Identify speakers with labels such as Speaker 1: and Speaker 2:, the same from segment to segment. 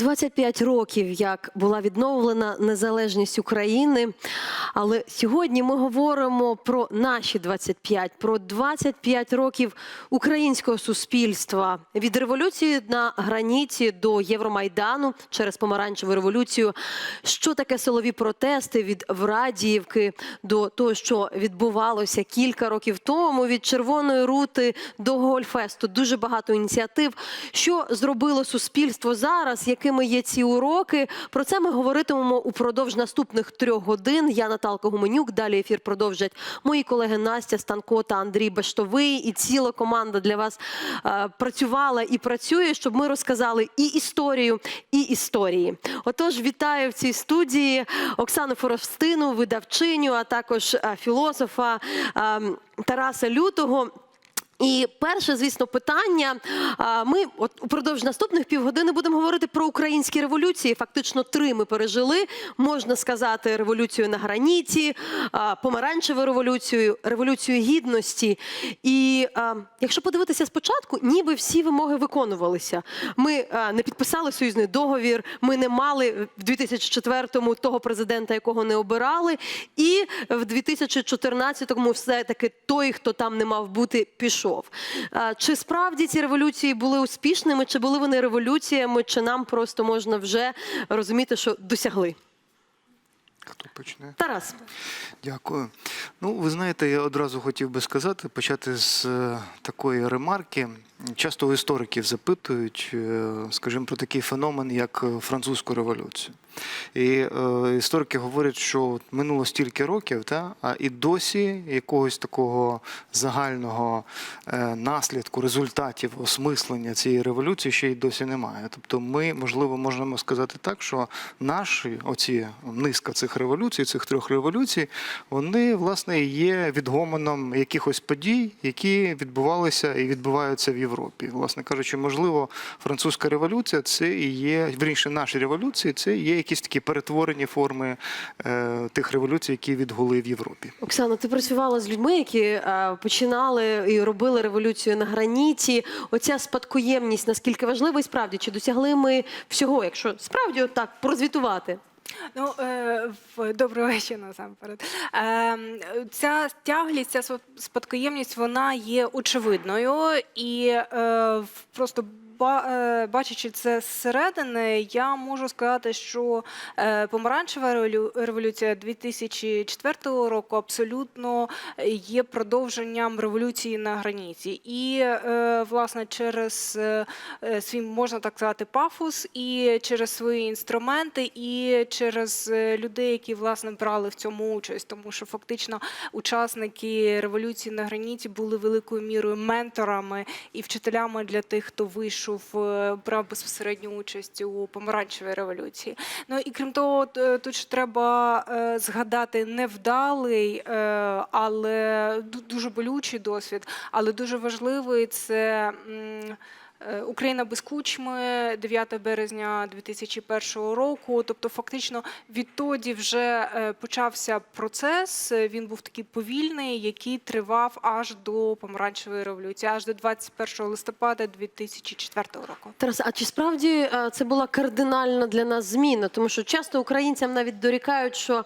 Speaker 1: 25 років, як була відновлена незалежність України. Але сьогодні ми говоримо про наші 25, про 25 років українського суспільства від революції на граніті до Євромайдану через помаранчеву революцію. Що таке силові протести від Врадіївки до того, що відбувалося кілька років тому, від Червоної рути до Гольфесту. Дуже багато ініціатив. Що зробило суспільство зараз? Якими є ці уроки? Про це ми говоритимемо упродовж наступних трьох годин. Я Наталка Гуменюк. Далі ефір продовжать мої колеги Настя Станко та Андрій Бештовий. І ціла команда для вас е, працювала і працює, щоб ми розказали і історію, і історії. Отож, вітаю в цій студії Оксану Форостину, видавчиню, а також е, філософа е, Тараса Лютого. І перше, звісно, питання. Ми от упродовж наступних півгодини будемо говорити про українські революції. Фактично три ми пережили. Можна сказати, революцію на граніті, помаранчеву революцію, революцію гідності. І якщо подивитися спочатку, ніби всі вимоги виконувалися. Ми не підписали союзний договір, ми не мали в 2004-му того президента, якого не обирали, і в 2014-му все-таки той, хто там не мав бути, пішов. А, Чи справді ці революції були успішними, чи були вони революціями, чи нам просто можна вже розуміти, що досягли?
Speaker 2: Хто почне?
Speaker 1: Тарас,
Speaker 2: Дякую. Ну, ви знаєте, я одразу хотів би сказати, почати з е, такої ремарки. Часто істориків запитують, е, скажімо, про такий феномен, як е, французьку революцію. І е, історики говорять, що минуло стільки років, та, а і досі якогось такого загального е, наслідку, результатів осмислення цієї революції ще й досі немає. Тобто, ми, можливо, можемо сказати так, що наші оці низка цих революцій, цих трьох революцій, вони власне є відгомоном якихось подій, які відбувалися і відбуваються в Європі. Власне кажучи, можливо, французька революція це і є, вірніше, наші революції, це є якісь такі перетворені форми е, тих революцій, які відгули в Європі.
Speaker 1: Оксана, ти працювала з людьми, які е, починали і робили революцію на граніті. Оця спадкоємність наскільки важлива і справді чи досягли ми всього, якщо справді так прозвітувати?
Speaker 3: Ну, е, доброго вечора насамперед. Е, ця тяглість, ця спад- спадкоємність, вона є очевидною і е, просто. Е, Бачачи це зсередини, я можу сказати, що е, помаранчева револю- революція 2004 року абсолютно є продовженням революції на граніті. І, е, власне, через свій, можна так сказати, пафос, і через свої інструменти, і через людей, які власне брали в цьому участь, тому що фактично учасники революції на граніті були великою мірою менторами і вчителями для тих, хто вийшов, е, брав безпосередню участь у помаранчевій революції. Ну і крім того, е, тут ж треба е, згадати невдалий, але дуже болючий досвід, але дуже важливий це. Е, Україна без кучми 9 березня 2001 року. Тобто, фактично, відтоді вже е, почався процес. Він був такий повільний, який тривав аж до помаранчевої революції, аж до 21 листопада 2004 року.
Speaker 1: Тарас, а чи справді е, це була кардинальна для нас зміна? Тому що часто українцям навіть дорікають, що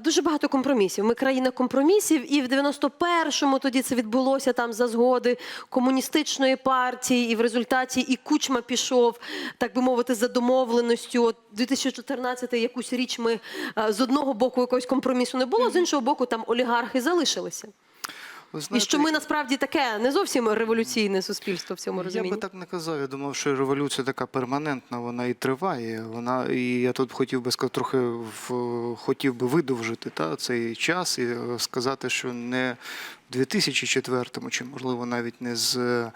Speaker 1: дуже багато компромісів. Ми країна компромісів, і в 91-му тоді це відбулося там за згоди комуністичної партії, і в результаті і Кучма пішов, так би мовити, за домовленостю. От 2014 якусь річ ми е, з одного боку якогось компромісу не було, з іншого боку, там олігархи залишилися.
Speaker 2: Ви
Speaker 1: І що ми насправді таке не зовсім революційне суспільство в цьому розумінні.
Speaker 2: Я би так не казав. Я думав, що революція така перманентна, вона і триває. Вона і я тут хотів би сказати, трохи в хотів би видовжити та цей час і е, сказати, що не в 2004-му, чи можливо навіть не з. е,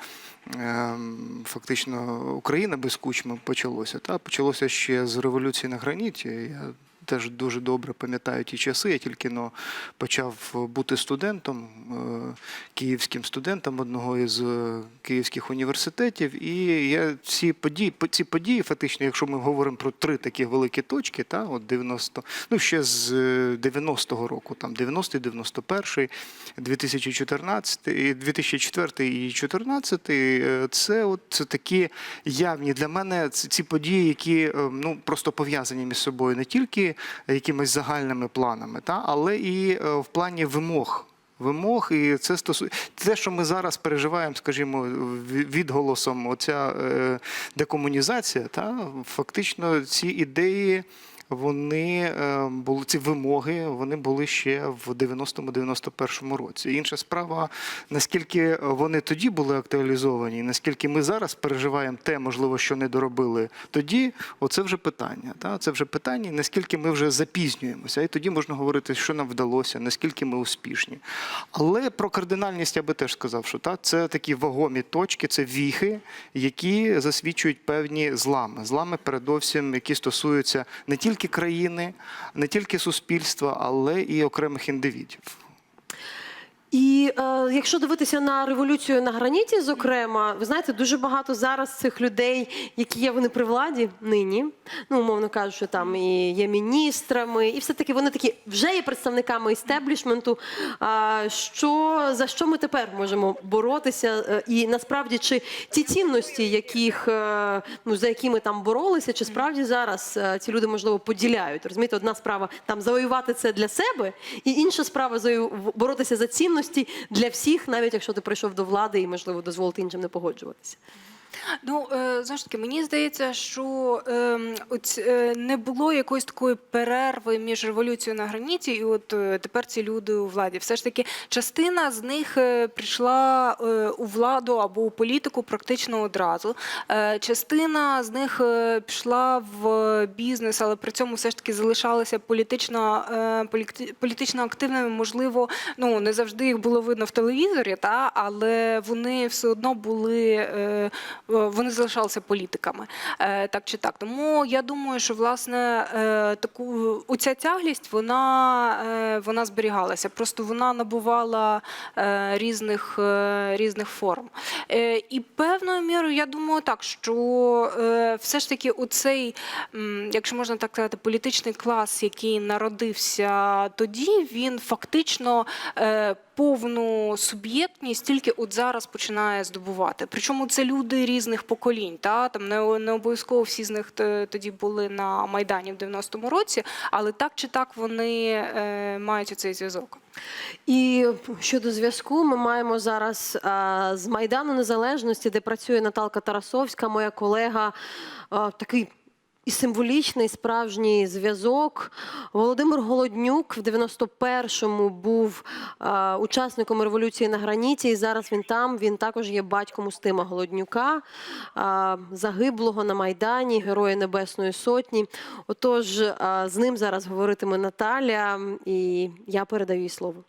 Speaker 2: ем, Фактично Україна без кучми почалося. Та почалося ще з революції на граніті. Я теж дуже добре пам'ятаю ті часи. Я тільки но почав бути студентом, е, київським студентом одного із е, київських університетів. І я ці події, по- ці події, фактично, якщо ми говоримо про три такі великі точки, та от 90, ну ще з е, 90-го року, там 90-й, 91-й, 2014, і 2004 і 2014, е, це от це такі явні для мене ці події, які е, ну просто пов'язані між собою не тільки якимись загальними планами, та але і е, в плані вимог. Вимог, і це стосується те, що ми зараз переживаємо, скажімо, відголосом оця е, декомунізація, та фактично ці ідеї. Вони е, були ці вимоги, вони були ще в 90-91 році. Інша справа, наскільки вони тоді були актуалізовані, наскільки ми зараз переживаємо те, можливо, що не доробили тоді, оце вже питання. Та? Це вже питання, наскільки ми вже запізнюємося. І тоді можна говорити, що нам вдалося, наскільки ми успішні. Але про кардинальність я би теж сказав, що та, це такі вагомі точки, це віхи, які засвідчують певні злами. Злами, передовсім, які стосуються не тільки країни, не тільки суспільства, але і окремих індивідів.
Speaker 1: І е, якщо дивитися на революцію на граніті, зокрема, ви знаєте, дуже багато зараз цих людей, які є вони при владі нині, ну умовно кажучи, там і є міністрами, і все таки вони такі вже є представниками істеблішменту. А що за що ми тепер можемо боротися? Е, І насправді чи ті цінності, яких е, ну за які ми там боролися, чи справді зараз е, ці люди можливо поділяють? Розумієте, одна справа там завоювати це для себе, і інша справа боротися за цінності для всіх, навіть якщо ти прийшов до влади і можливо дозволити іншим не погоджуватися.
Speaker 3: Ну, е, знову ж таки, мені здається, що е, оць, е, не було якоїсь такої перерви між революцією на граніті, і от е, тепер ці люди у владі. Все ж таки, частина з них прийшла у владу або у політику практично одразу. Частина з них пішла в бізнес, але при цьому все ж таки залишалися політично, е, політи- політично активними. Можливо, ну не завжди їх було видно в телевізорі, та але вони все одно були. Вони залишалися політиками, е, так чи так. Тому я думаю, що власне е, таку оця тяглість вона, е, вона зберігалася. Просто вона набувала е, різних, е, різних форм. Е, І певною мірою я думаю так, що е, все ж таки оцей, якщо можна так сказати, політичний клас, який народився тоді, він фактично. Е, Повну суб'єктність тільки от зараз починає здобувати. Причому це люди різних поколінь. Та там не, не обов'язково всі з них тоді були на майдані в 90-му році, але так чи так вони е, мають цей зв'язок.
Speaker 1: І щодо зв'язку, ми маємо зараз а, з Майдану Незалежності, де працює Наталка Тарасовська, моя колега, а, такий. І символічний справжній зв'язок. Володимир Голоднюк в 91-му був а, учасником революції на граніті, і зараз він там. Він також є батьком Устима Голоднюка, а, загиблого на Майдані, Героя Небесної Сотні. Отож, а, з ним зараз говоритиме Наталя, і я передаю їй слово.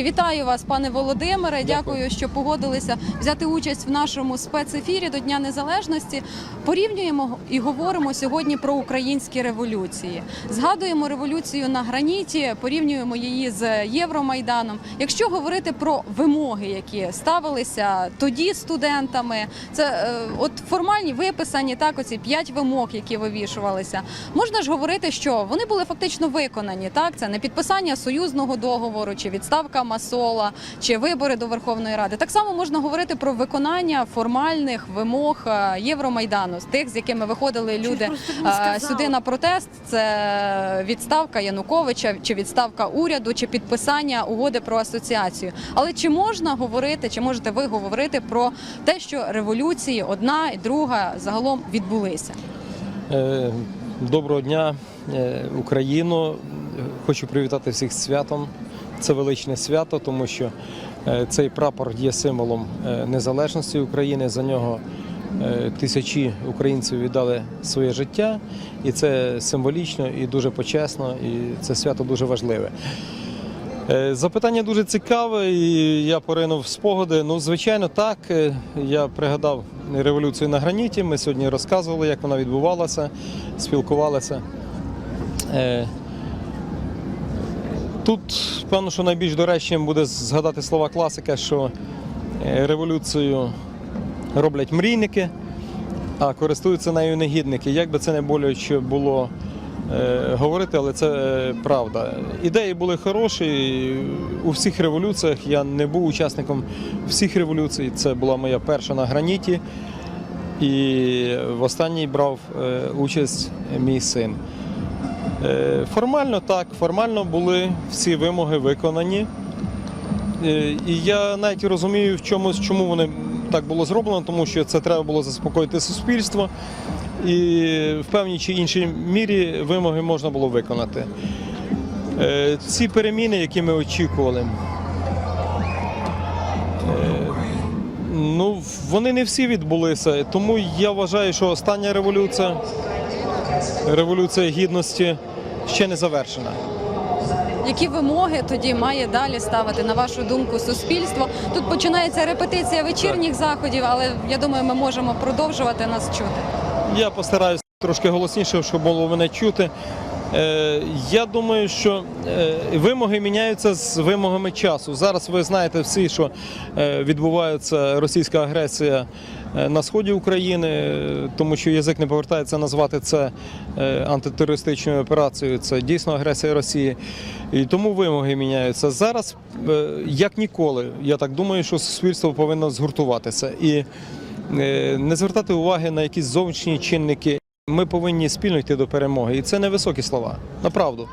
Speaker 4: Вітаю вас, пане Володимире. Дякую, що погодилися взяти участь в нашому спецефірі до Дня Незалежності. Порівнюємо і говоримо сьогодні про українські революції. Згадуємо революцію на граніті, порівнюємо її з Євромайданом. Якщо говорити про вимоги, які ставилися тоді студентами, це е, от формальні виписані так, оці п'ять вимог, які вивішувалися. Можна ж говорити, що вони були фактично виконані. Так, це не підписання союзного договору, чи відставка Масола, чи вибори до Верховної Ради. Так само можна говорити про виконання формальних вимог е, Євромайдану, з тих, з якими виходили люди е, сюди на протест. Це відставка Януковича, чи відставка уряду, чи підписання угоди про асоціацію. Але чи можна говорити, чи можете ви говорити про те, що революції одна і друга загалом відбулися?
Speaker 5: Е, Доброго дня, Україно. Хочу привітати всіх з святом. Це величне свято, тому що е, цей прапор є символом е, незалежності України. За нього е, тисячі українців віддали своє життя, і це символічно і дуже почесно, і це свято дуже важливе. Запитання дуже цікаве, і я поринув в спогади. Ну, звичайно, так. Я пригадав революцію на граніті. Ми сьогодні розказували, як вона відбувалася, спілкувалися. Тут, певно, що найбільш доречним буде згадати слова класика, що е, революцію роблять мрійники, а користуються нею негідники. Як би це не боляче було е, говорити, але це е, правда. Ідеї були хороші. У всіх революціях я не був учасником всіх революцій. Це була моя перша на граніті. І в останній брав участь мій син. Е, Формально так, формально були всі вимоги виконані. Е, І я навіть розумію, в чомусь, чому вони так було зроблено, тому що це треба було заспокоїти суспільство, і в певній чи іншій мірі вимоги можна було виконати. Е, Ці переміни, які ми очікували, ну, вони не всі відбулися. Тому я вважаю, що остання революція, революція гідності, ще не завершена.
Speaker 4: Які вимоги тоді має далі ставити, на вашу думку, суспільство? Тут починається репетиція вечірніх заходів, але я думаю, ми можемо продовжувати нас чути.
Speaker 5: Я постараюся трошки голосніше, щоб було мене чути. Е, Я думаю, що е, вимоги міняються з вимогами часу. Зараз ви знаєте всі, що е, відбувається російська агресія на сході України, тому що язик не повертається назвати це антитерористичною операцією. Це дійсно агресія Росії. І тому вимоги міняються. Зараз, як ніколи, я так думаю, що суспільство повинно згуртуватися і не звертати уваги на якісь зовнішні чинники. Ми повинні спільно йти до перемоги, і це не високі слова. Направду,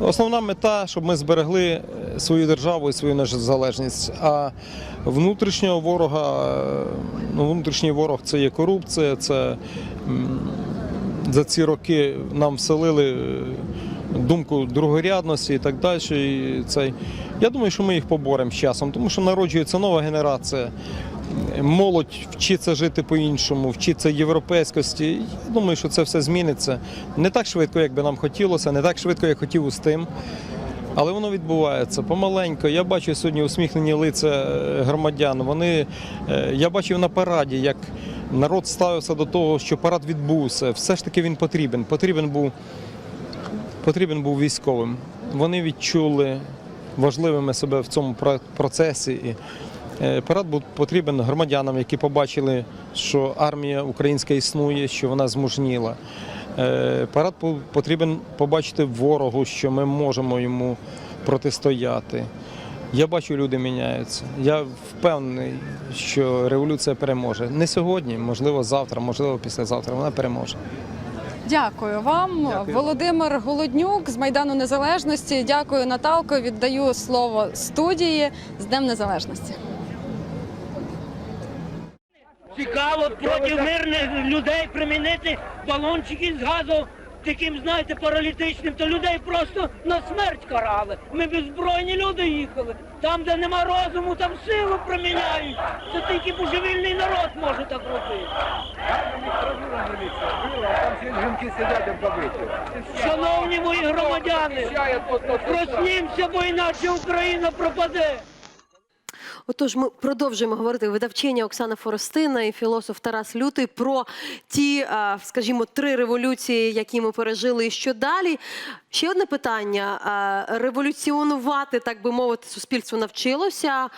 Speaker 5: основна мета, щоб ми зберегли е, свою державу і свою незалежність. А внутрішнього ворога, е, ну внутрішній ворог це є корупція. Це за ці роки нам вселили е, думку другорядності і так далі. І цей я думаю, що ми їх поборемо з часом, тому що народжується нова генерація. Молодь вчиться жити по-іншому, вчиться європейськості. Я думаю, що це все зміниться не так швидко, як би нам хотілося, не так швидко, як хотів Устим. Але воно відбувається помаленько. Я бачу сьогодні усміхнені лиця е, громадян. Вони, е, я бачив на параді, як народ ставився до того, що парад відбувся. Все ж таки він потрібен. Потрібен був, потрібен був військовим. Вони відчули важливими себе в цьому процесі. Е, парад був потрібен громадянам, які побачили, що армія українська існує, що вона змужніла. Е, Парад по- потрібен побачити ворогу, що ми можемо йому протистояти. Я бачу, люди міняються. Я впевнений, що революція переможе. Не сьогодні, можливо, завтра, можливо, післязавтра. Вона переможе.
Speaker 4: Дякую вам,
Speaker 5: Дякую.
Speaker 4: Володимир Голоднюк з Майдану Незалежності. Дякую, Наталко. Віддаю слово студії з Днем Незалежності.
Speaker 6: Цікаво проти мирних людей примінити балончики з газу таким, знаєте, паралітичним, то людей просто на смерть карали. Ми беззбройні люди їхали. Там, де нема розуму, там силу приміняють. Це тільки божевільний народ може так робити. Шановні мої громадяни, проснімся, бо іначе Україна пропаде.
Speaker 1: Отож, ми продовжуємо говорити видавчиня Оксана Форостина і філософ Тарас Лютий про ті, скажімо, три революції, які ми пережили, і що далі. Ще одне питання: А, революціонувати, так би мовити, суспільство навчилося.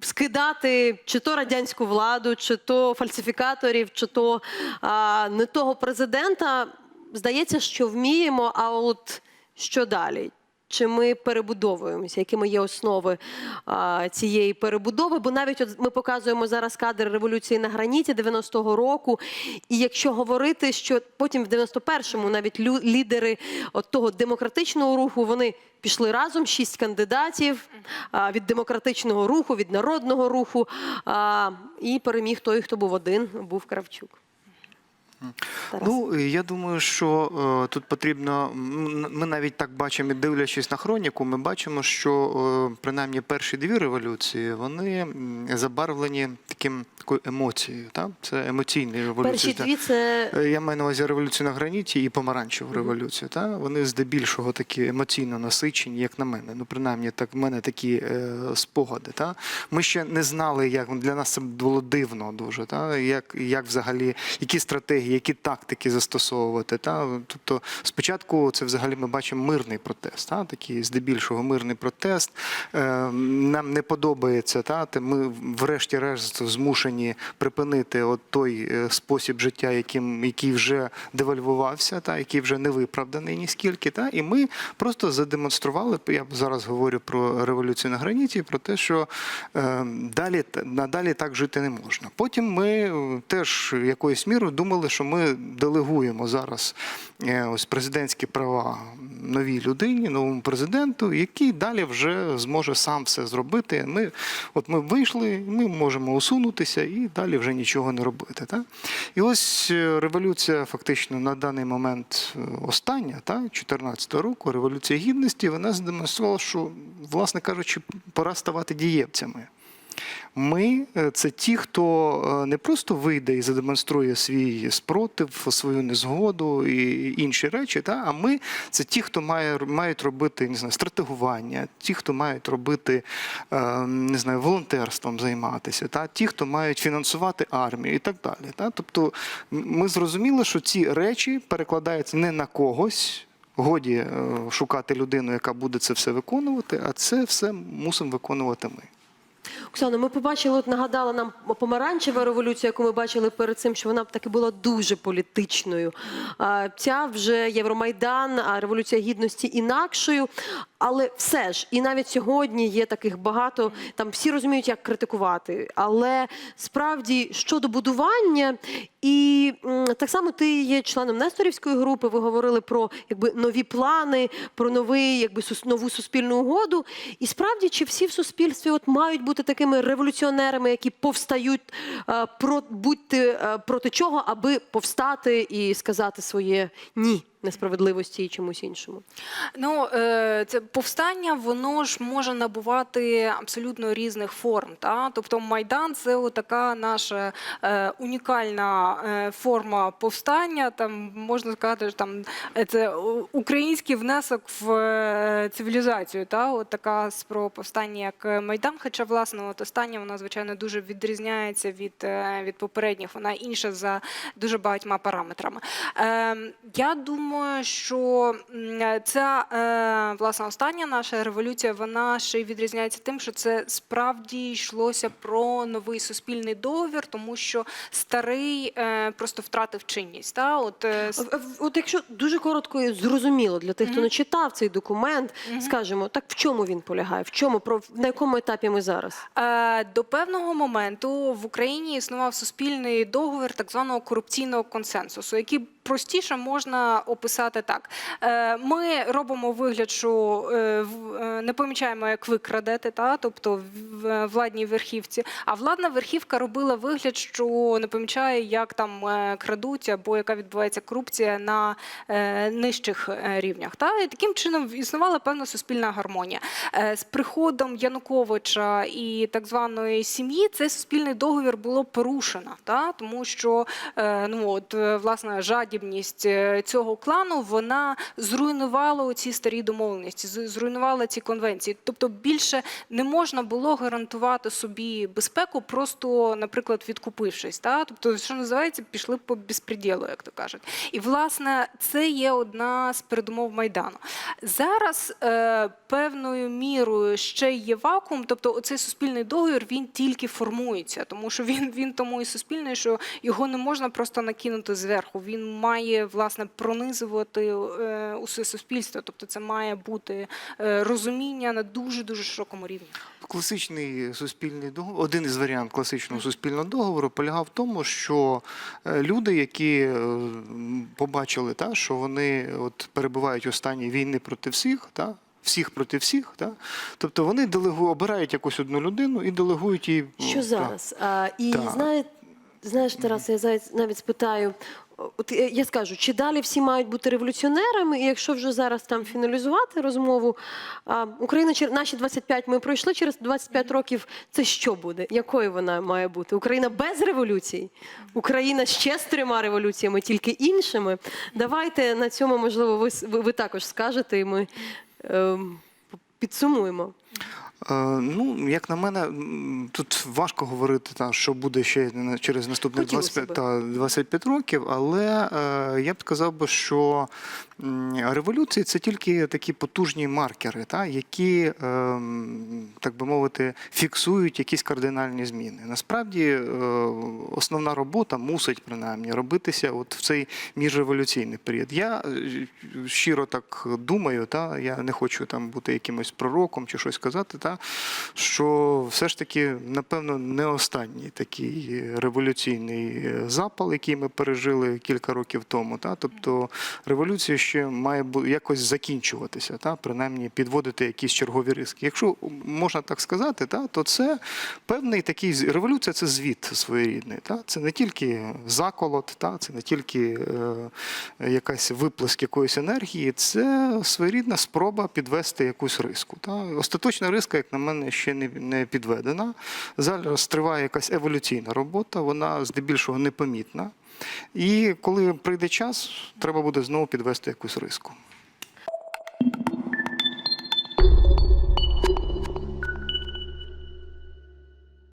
Speaker 1: Скидати чи то радянську владу, чи то фальсифікаторів, чи то а, не того президента. Здається, що вміємо. А от що далі? Чи ми перебудовуємося? Якими є основи а, цієї перебудови? Бо навіть от ми показуємо зараз кадр революції на граніті 90-го року. І якщо говорити, що потім в 91-му навіть лідери от того демократичного руху вони пішли разом, шість кандидатів а, від демократичного руху, від народного руху. А, і переміг той, хто був один, був Кравчук. Тарас.
Speaker 2: Ну, е, я думаю, що е, тут потрібно. Ми навіть так бачимо, дивлячись на хроніку, ми бачимо, що е, принаймні перші дві революції вони забарвлені таким такою емоцією. Та? Це емоційні революції.
Speaker 1: Перші дві це
Speaker 2: Е, Я маю на увазі революцію на граніті і помаранчеву революцію. Та? Вони здебільшого такі емоційно насичені, як на мене. Ну, принаймні, так в мене такі е, спогади. Та? Ми ще не знали, як для нас це було дивно дуже. Та? Як, як взагалі, які стратегії, які тактики застосовувати. Та? Тобто, спочатку це взагалі ми бачимо мирний протест, та? такий здебільшого мирний протест. Е, нам не подобається, та? ми врешті-решт змушені припинити от той е, спосіб життя, яким, який вже девальвувався, та? який вже не виправданий ніскільки. Та? І ми просто задемонстрували, я зараз говорю про революцію на граніті, про те, що е, далі, надалі так жити не можна. Потім ми е, теж якоюсь мірою думали, що ми делегуємо зараз е, ось президентські права новій людині, новому президенту, який далі вже зможе сам все зробити. Ми, от ми вийшли, ми можемо усунутися і далі вже нічого не робити. Та? І ось е, революція фактично на даний момент е, остання, та, 14 року, революція гідності, вона задемонструвала, що, власне кажучи, пора ставати дієвцями. Ми е, це ті, хто е, не просто вийде і задемонструє свій спротив, свою незгоду і інші речі, та а ми це ті, хто має мають робити не знаю, стратегування, ті, хто мають робити е, не знаю, волонтерством займатися, та ті, хто мають фінансувати армію і так далі. Та? Тобто ми зрозуміли, що ці речі перекладаються не на когось. Годі шукати людину, яка буде це все виконувати, а це все мусимо виконувати ми.
Speaker 1: Оксано, ми побачили, от нагадала нам помаранчева революція, яку ми бачили перед цим, що вона таки була дуже політичною. Ця вже Євромайдан, а революція гідності інакшою. Але все ж, і навіть сьогодні є таких багато, там всі розуміють, як критикувати. Але справді щодо будування, і так само ти є членом Несторівської групи. Ви говорили про якби нові плани, про новий, якби нову суспільну угоду. І справді, чи всі в суспільстві от мають бути такими революціонерами, які повстають е, про будьте е, чого, аби повстати і сказати своє ні несправедливості і чомусь іншому?
Speaker 3: Ну, е, це повстання, воно ж може набувати абсолютно різних форм. Та? Тобто Майдан це така наша е, унікальна е, форма повстання. Там можна сказати, що там це український внесок в цивілізацію. Та? От така спроба повстання, як Майдан. Хоча, власне, от остання вона, звичайно, дуже відрізняється від, від попередніх. Вона інша за дуже багатьма параметрами. Е, я думаю, що ця е, власне остання наша революція, вона ще й відрізняється тим, що це справді йшлося про новий суспільний договір, тому що старий е, просто втратив чинність. Та? От, е,
Speaker 1: От якщо дуже коротко і зрозуміло для тих, хто не читав цей документ, скажімо, так в чому він полягає? В чому про на якому етапі ми зараз?
Speaker 3: До певного моменту в Україні існував суспільний договір так званого корупційного консенсусу, який простіше можна описати так: Е, ми робимо вигляд, що е, е, не помічаємо, як ви крадете, та тобто в владній верхівці. А владна верхівка робила вигляд, що не помічає, як там крадуть або яка відбувається корупція на нижчих рівнях. Та і таким чином існувала певна суспільна гармонія. З приходом Януковича і так званої сім'ї цей суспільний договір було порушено, та тому що ну от власне жадібність цього клану вона зруйнувала ці старі домовленості, зруйнувала ці конвенції. Тобто більше не можна було гарантувати собі безпеку, просто, наприклад, відкупившись. Та? Тобто, що називається, пішли по безпреділу, як то кажуть. І власне це є одна з передумов майдану. Зараз е, певною мірою ще є вакуум, тобто оцей суспільний договір він тільки формується, тому що він, він тому і суспільний, що його не можна просто накинути зверху. Він має власне пронизувати е, усе суспільство. Тобто, це має бути е, розуміння на дуже дуже широкому рівні.
Speaker 2: Класичний суспільний договор, один із варіантів класичного суспільного договору полягав в тому, що е, люди, які побачили, та, що вони от перебувають у стані війни проти всіх, та, всіх проти всіх, та, тобто вони делегу, обирають якусь одну людину і делегують її.
Speaker 1: Що
Speaker 2: та.
Speaker 1: зараз? А, і
Speaker 2: Так.
Speaker 1: знає, знаєш, Тарас, я навіть спитаю. От е, я скажу, чи далі всі мають бути революціонерами, і якщо вже зараз там фіналізувати розмову, Україна наші 25 ми пройшли через 25 років. Це що буде? Якою вона має бути? Україна без революцій? Україна ще з трьома революціями, тільки іншими. Давайте на цьому, можливо, ви, ви, ви також скажете, і ми ем, підсумуємо.
Speaker 2: Е, Ну, як на мене, тут важко говорити, та, що буде ще через
Speaker 1: Хотілося
Speaker 2: 25, та, 25 років, але е, я б сказав би, що революції це тільки такі потужні маркери, та, які, е, так би мовити, фіксують якісь кардинальні зміни. Насправді е, основна робота мусить принаймні робитися от в цей міжреволюційний період. Я е, щиро так думаю, та, я не хочу там бути якимось пророком чи щось казати, та, що все ж таки, напевно, не останній такий революційний е, запал, який ми пережили кілька років тому. Та, тобто революція ще має якось закінчуватися, та, принаймні підводити якісь чергові риски. Якщо можна так сказати, та, то це певний такий революція це звіт своєрідний. Та? Це не тільки заколот, та? це не тільки е, якась виплеск якоїсь енергії, це своєрідна спроба підвести якусь риску. Та? Остаточна риска, як на мене, ще не, не підведена. Зараз триває якась еволюційна робота, вона здебільшого непомітна. І коли прийде час, треба буде знову підвести якусь риску.